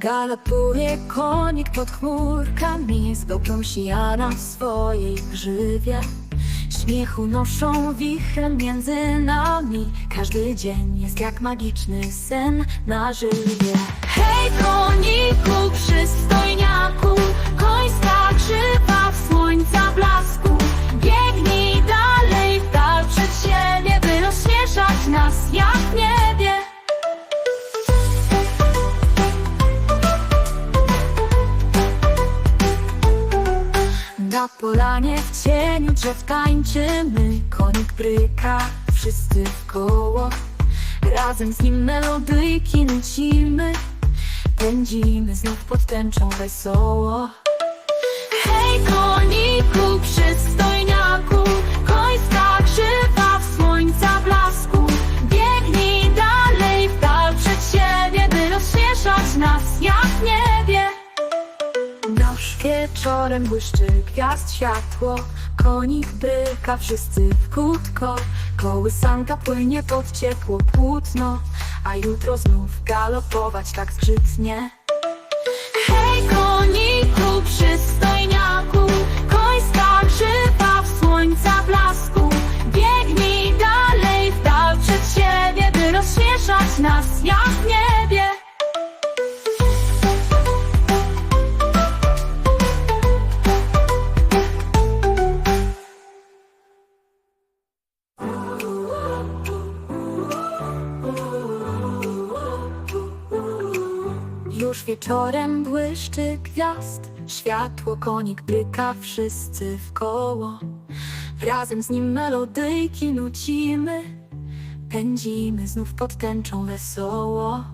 Galopuje konik pod chmurkami Zdobią sijana w swojej grzywie Śmiechu noszą wichrem między nami Każdy dzień jest jak magiczny sen na żywie. Hej koniku, przystojniaku polanie w cieniu drzew tańczymy. Konik bryka, wszyscy w koło. Razem z nim melodyjki nucimy Pędzimy znów pod tęczą wesoło. Hej koniku, przystojniaku wieczorem błyszczy gwiazd światło Konik bryka, wszyscy w krótko Kołysanka płynie pod ciepło płótno A jutro znów galopować tak zgrzytnie Już wieczorem błyszczy gwiazd Światło konik bryka, wszyscy w koło. Razem z nim melodyjki nucimy Pędzimy znów pod tęczą wesoło